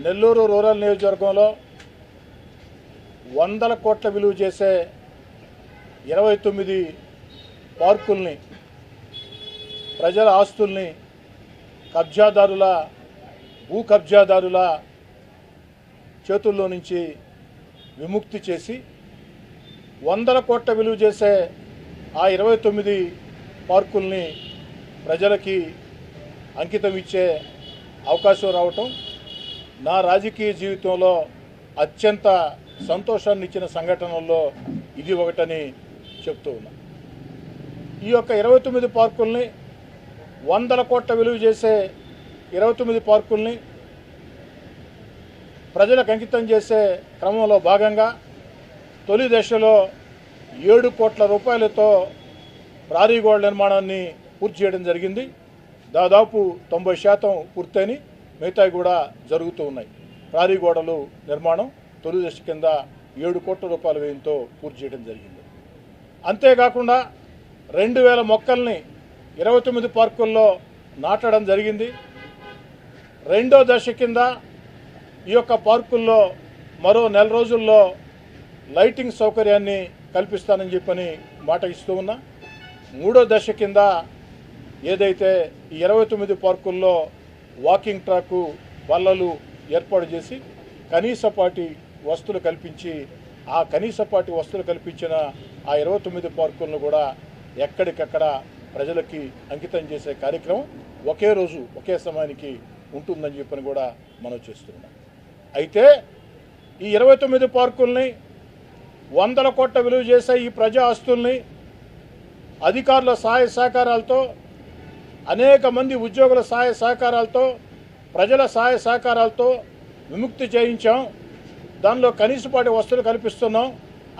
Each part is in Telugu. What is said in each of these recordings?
నెల్లూరు రూరల్ నియోజకవర్గంలో వందల కోట్ల విలువ చేసే ఇరవై తొమ్మిది పార్కుల్ని ప్రజల ఆస్తుల్ని కబ్జాదారుల భూ కబ్జాదారుల చేతుల్లో నుంచి విముక్తి చేసి వందల కోట్ల విలువ చేసే ఆ ఇరవై తొమ్మిది పార్కుల్ని ప్రజలకి అంకితం ఇచ్చే అవకాశం రావటం నా రాజకీయ జీవితంలో అత్యంత సంతోషాన్ని ఇచ్చిన సంఘటనల్లో ఇది ఒకటని చెప్తూ ఉన్నా. ఈ యొక్క ఇరవై తొమ్మిది పార్కుల్ని వందల కోట్ల విలువ చేసే ఇరవై తొమ్మిది పార్కుల్ని ప్రజలకు అంకితం చేసే క్రమంలో భాగంగా తొలి దశలో ఏడు కోట్ల రూపాయలతో ప్రారీ గోడ నిర్మాణాన్ని పూర్తి చేయడం జరిగింది. దాదాపు తొంభై శాతం పూర్తయిని మిగతావి కూడా జరుగుతూ ఉన్నాయి. ప్రారీ గోడలు నిర్మాణం తొలి దశ కింద ఏడు కోట్ల రూపాయల వ్యయంతో పూర్తి చేయడం జరిగింది. అంతేకాకుండా రెండు వేల మొక్కల్ని ఇరవై తొమ్మిది పార్కుల్లో నాటడం జరిగింది. రెండో దశ కింద ఈ యొక్క పార్కుల్లో మరో నెల రోజుల్లో లైటింగ్ సౌకర్యాన్ని కల్పిస్తానని చెప్పని మాట ఇస్తూ ఉన్నా. మూడో దశ కింద ఏదైతే ఈ ఇరవై తొమ్మిది పార్కుల్లో వాకింగ్ ట్రాకు బల్లలు ఏర్పాటు చేసి కనీసపాటి వస్తువులు కల్పించి ఆ కనీసపాటి వస్తువులు కల్పించిన ఆ ఇరవై తొమ్మిది పార్కులను కూడా ఎక్కడికక్కడ ప్రజలకి అంకితం చేసే కార్యక్రమం ఒకే రోజు ఒకే సమయానికి ఉంటుందని చెప్పని కూడా మనం చేస్తున్నాం. అయితే ఈ ఇరవై తొమ్మిది పార్కుల్ని వందల కోట్ల విలువ చేసే ఈ ప్రజా ఆస్తుల్ని అధికారుల సహాయ సహకారాలతో అనేక మంది ఉద్యోగుల సహాయ సహకారాలతో ప్రజల సహాయ సహకారాలతో విముక్తి చేయించాం. దానిలో కనీసపాటి వస్తువులు కల్పిస్తున్నాం.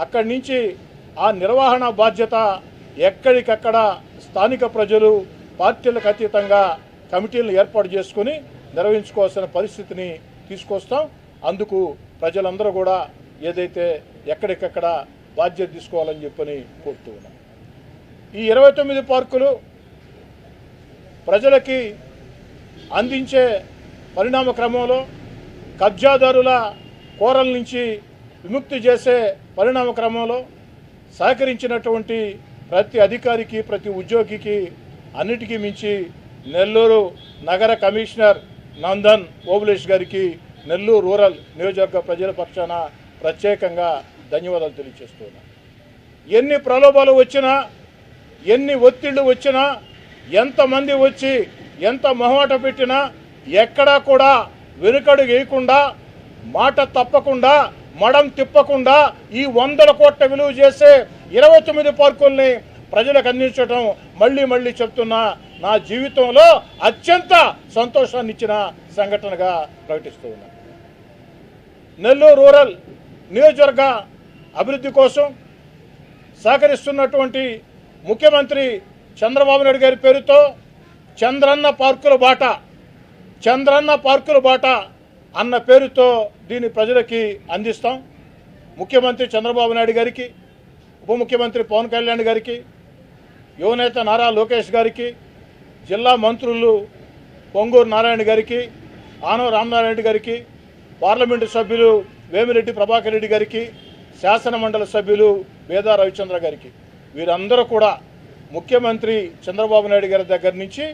అక్కడి నుంచి ఆ నిర్వహణ బాధ్యత ఎక్కడికక్కడ స్థానిక ప్రజలు పార్టీలకు అతీతంగా కమిటీలను ఏర్పాటు చేసుకుని నిర్వహించుకోవాల్సిన పరిస్థితిని తీసుకొస్తాం. అందుకు ప్రజలందరూ కూడా ఏదైతే ఎక్కడికక్కడ బాధ్యత తీసుకోవాలని చెప్పని కోరుతూ ఉన్నాం. ఈ ఇరవై తొమ్మిది పార్కులు ప్రజలకి అందించే పరిణామ క్రమంలో కబ్జాదారుల కోరల నుంచి విముక్తి చేసే పరిణామ క్రమంలో సహకరించినటువంటి ప్రతి అధికారికి ప్రతి ఉద్యోగికి అన్నిటికీ మించి నెల్లూరు నగర కమిషనర్ నందన్ ఓబులేష్ గారికి నెల్లూరు రూరల్ నియోజకవర్గ ప్రజల పక్షాన ప్రత్యేకంగా ధన్యవాదాలు తెలియజేస్తున్నాను. ఎన్ని ప్రలోభాలు వచ్చినా ఎన్ని ఒత్తిళ్ళు వచ్చినా ఎంతమంది వచ్చి ఎంత మొహమాట పెట్టినా ఎక్కడా కూడా వెనుకడు వేయకుండా మాట తప్పకుండా మడం తిప్పకుండా ఈ వందల కోట్ల విలువ చేసే ఇరవై తొమ్మిది పార్కుల్ని ప్రజలకు అందించడం మళ్ళీ మళ్ళీ చెప్తున్నా. నా జీవితంలో అత్యంత సంతోషాన్ని ఇచ్చిన సంఘటనగా ప్రకటిస్తూ ఉన్నా. నెల్లూరు రూరల్ నియోజకవర్గ అభివృద్ధి కోసం సహకరిస్తున్నటువంటి ముఖ్యమంత్రి చంద్రబాబు నాయుడు గారి పేరుతో చంద్రన్న పార్కుల బాట చంద్రన్న పార్కుల బాట అన్న పేరుతో దీన్ని ప్రజలకి అందిస్తాం. ముఖ్యమంత్రి చంద్రబాబు నాయుడు గారికి ఉప ముఖ్యమంత్రి పవన్ కళ్యాణ్ గారికి యువనేత నారా లోకేష్ గారికి జిల్లా మంత్రులు పొంగూరు నారాయణ గారికి ఆనవ రామనారాయణ గారికి పార్లమెంటు సభ్యులు వేమిరెడ్డి ప్రభాకర్ రెడ్డి గారికి శాసనమండలి సభ్యులు వేదా రవిచంద్ర గారికి వీరందరూ కూడా ముఖ్యమంత్రి చంద్రబాబు నాయుడు గారి దగ్గర నుంచి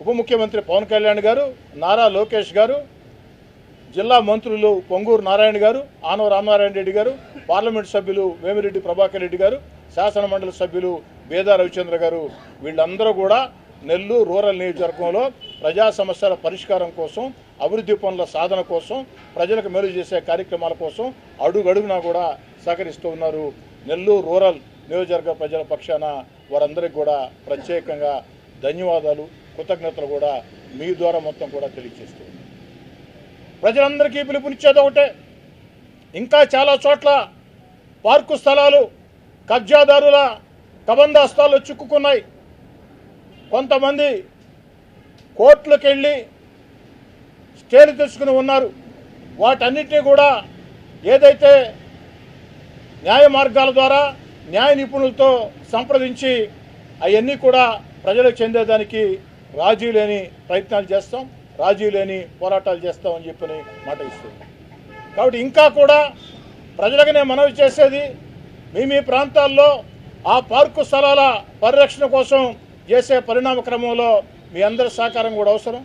ఉప ముఖ్యమంత్రి పవన్ కళ్యాణ్ గారు నారా లోకేష్ గారు జిల్లా మంత్రులు పొంగూరు నారాయణ గారు ఆనవ రామనారాయణ రెడ్డి గారు పార్లమెంట్ సభ్యులు వేమిరెడ్డి ప్రభాకర్ రెడ్డి గారు శాసన మండలి సభ్యులు బేదా రవిచంద్ర గారు వీళ్ళందరూ కూడా నెల్లూరు రూరల్ నియోజకవర్గంలో ప్రజా సమస్యల పరిష్కారం కోసం అభివృద్ధి పనుల సాధన కోసం ప్రజలకు మేలు చేసే కార్యక్రమాల కోసం అడుగడుగునా కూడా సహకరిస్తూ ఉన్నారు నెల్లూరు రూరల్ నియోజకవర్గ ప్రజల పక్షాన వారందరికీ కూడా ప్రత్యేకంగా ధన్యవాదాలు కృతజ్ఞతలు కూడా మీ ద్వారా మొత్తం కూడా తెలియజేస్తూ ప్రజలందరికీ పిలుపునిచ్చేది ఒకటే. ఇంకా చాలా చోట్ల పార్కు స్థలాలు కబ్జాదారుల కబందాస్తాలు చిక్కుకున్నాయి. కొంతమంది కోర్టులకు వెళ్ళి స్టేలు తెచ్చుకుని ఉన్నారు. వాటన్నిటినీ కూడా ఏదైతే న్యాయ మార్గాల ద్వారా న్యాయ నిపుణులతో సంప్రదించి అవన్నీ కూడా ప్రజలకు చెందేదానికి రాజీ లేని ప్రయత్నాలు చేస్తాం రాజీ లేని పోరాటాలు చేస్తామని చెప్పని మాట ఇస్తుంది. కాబట్టి ఇంకా కూడా ప్రజలకు నేను మనవి చేసేది మీ మీ ప్రాంతాల్లో ఆ పార్కు స్థలాల పరిరక్షణ కోసం చేసే పరిణామ క్రమంలో మీ అందరి సహకారం కూడా అవసరం.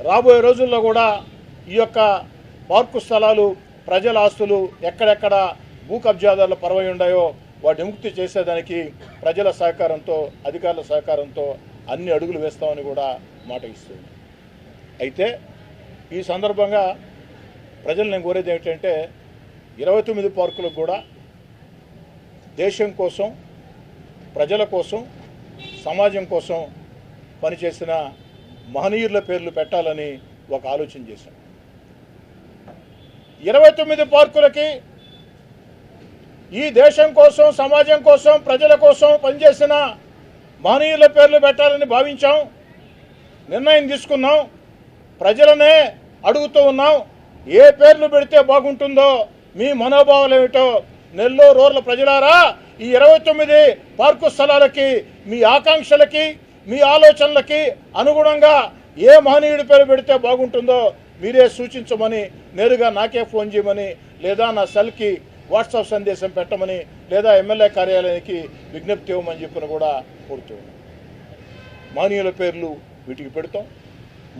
రాబోయే రోజుల్లో కూడా ఈ యొక్క పార్కు స్థలాలు ప్రజల ఆస్తులు ఎక్కడెక్కడ భూ కబ్జాదారులు పరవై ఉన్నాయో వాటి విముక్తి చేసేదానికి ప్రజల సహకారంతో అధికారుల సహకారంతో అన్ని అడుగులు వేస్తామని కూడా మాట ఇస్తుంది. అయితే ఈ సందర్భంగా ప్రజలు నేను కోరేది ఏమిటంటే ఇరవై తొమ్మిది పార్కులకు కూడా దేశం కోసం ప్రజల కోసం సమాజం కోసం పనిచేసిన మహనీయుల పేర్లు పెట్టాలని ఒక ఆలోచన చేశాం. ఇరవై తొమ్మిది పార్కులకి ఈ దేశం కోసం సమాజం కోసం ప్రజల కోసం పనిచేసిన మహనీయుల పేర్లు పెట్టాలని భావించాం. నిర్ణయం తీసుకున్నాం. ప్రజలనే అడుగుతూ ఉన్నాం ఏ పేర్లు పెడితే బాగుంటుందో మీ మనోభావాలు ఏమిటో. నెల్లూరు రోడ్ల ప్రజలారా ఈ ఇరవై తొమ్మిది పార్కు స్థలాలకి మీ ఆకాంక్షలకి మీ ఆలోచనలకి అనుగుణంగా ఏ మహనీయుడి పేరు పెడితే బాగుంటుందో మీరే సూచించమని నేరుగా నాకే ఫోన్ చేయమని లేదా నా సెల్కి వాట్సాప్ సందేశం పెట్టమని లేదా ఎమ్మెల్యే కార్యాలయానికి విజ్ఞప్తి ఇవ్వమని చెప్పిన కూడా కోరుతూ ఉన్నాను. పేర్లు వీటికి పెడతాం.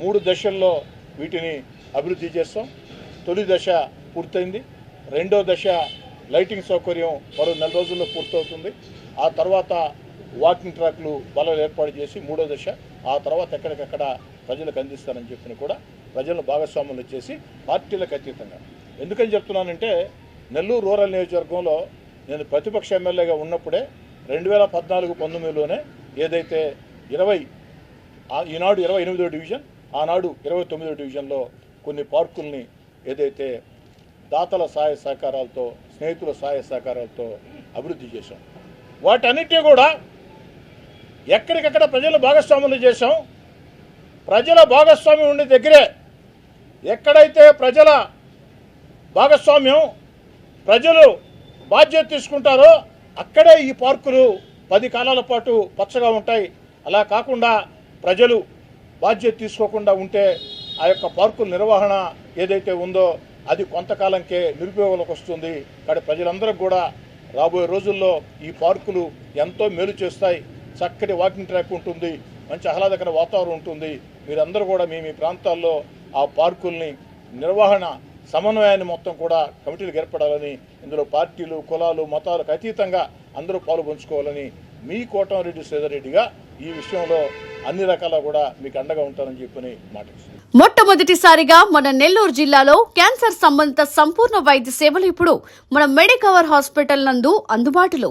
మూడు దశల్లో వీటిని అభివృద్ధి చేస్తాం. తొలి దశ పూర్తయింది. రెండో దశ లైటింగ్ సౌకర్యం మరో నెల రోజుల్లో పూర్తవుతుంది. ఆ తర్వాత వాకింగ్ ట్రాక్లు బలాలు ఏర్పాటు చేసి మూడో దశ ఆ తర్వాత ఎక్కడికక్కడ ప్రజలకు అందిస్తానని చెప్పిన కూడా ప్రజలను భాగస్వాములు చేసి పార్టీలకు అతీతంగా. ఎందుకని చెప్తున్నానంటే నెల్లూరు రూరల్ నియోజకవర్గంలో నేను ప్రతిపక్ష ఎమ్మెల్యేగా ఉన్నప్పుడే రెండు వేల పద్నాలుగు పంతొమ్మిదిలోనే ఏదైతే ఇరవై ఈనాడు ఇరవై ఎనిమిదో డివిజన్ ఆనాడు ఇరవై తొమ్మిదో డివిజన్లో కొన్ని పార్కుల్ని ఏదైతే దాతల సహాయ సహకారాలతో స్నేహితుల సహాయ సహకారాలతో అభివృద్ధి చేశాం. వాటన్నిటినీ కూడా ఎక్కడికక్కడ ప్రజలు భాగస్వాములు చేశాం. ప్రజల భాగస్వామ్యం ఉండే దగ్గరే ఎక్కడైతే ప్రజల భాగస్వామ్యం ప్రజలు బాధ్యత తీసుకుంటారో అక్కడే ఈ పార్కులు పది కాలాల పాటు పచ్చగా ఉంటాయి. అలా కాకుండా ప్రజలు బాధ్యత తీసుకోకుండా ఉంటే ఆ యొక్క పార్కుల నిర్వహణ ఏదైతే ఉందో అది కొంతకాలంకే నిరుపయోగంలోకి వస్తుంది. కాబట్టి ప్రజలందరూ కూడా రాబోయే రోజుల్లో ఈ పార్కులు ఎంతో మేలు చేస్తాయి. చక్కటి వాకింగ్ ట్రాక్ ఉంటుంది. మంచి ఆహ్లాదకర వాతావరణం ఉంటుంది. మీరందరూ కూడా మీ మీ ప్రాంతాల్లో ఆ పార్కుల్ని నిర్వహణ సమన్వయాన్ని మొత్తం కూడా కమిటీలకు ఏర్పడాలని ఇందులో పార్టీలు కులాలు మతాలకు అతీతంగా అందరూ పాలు పంచుకోవాలని మీ కోటమిరెడ్డి శ్రీధర్రెడ్డిగా ఈ విషయంలో అన్ని రకాల కూడా మీకు అండగా ఉంటానని చెప్పని మాట మొట్టమొదటిసారిగా మన నెల్లూరు జిల్లాలో క్యాన్సర్ సంబంధిత సంపూర్ణ వైద్య సేవలు ఇప్పుడు మన మెడికవర్ హాస్పిటల్ నందు అందుబాటులో.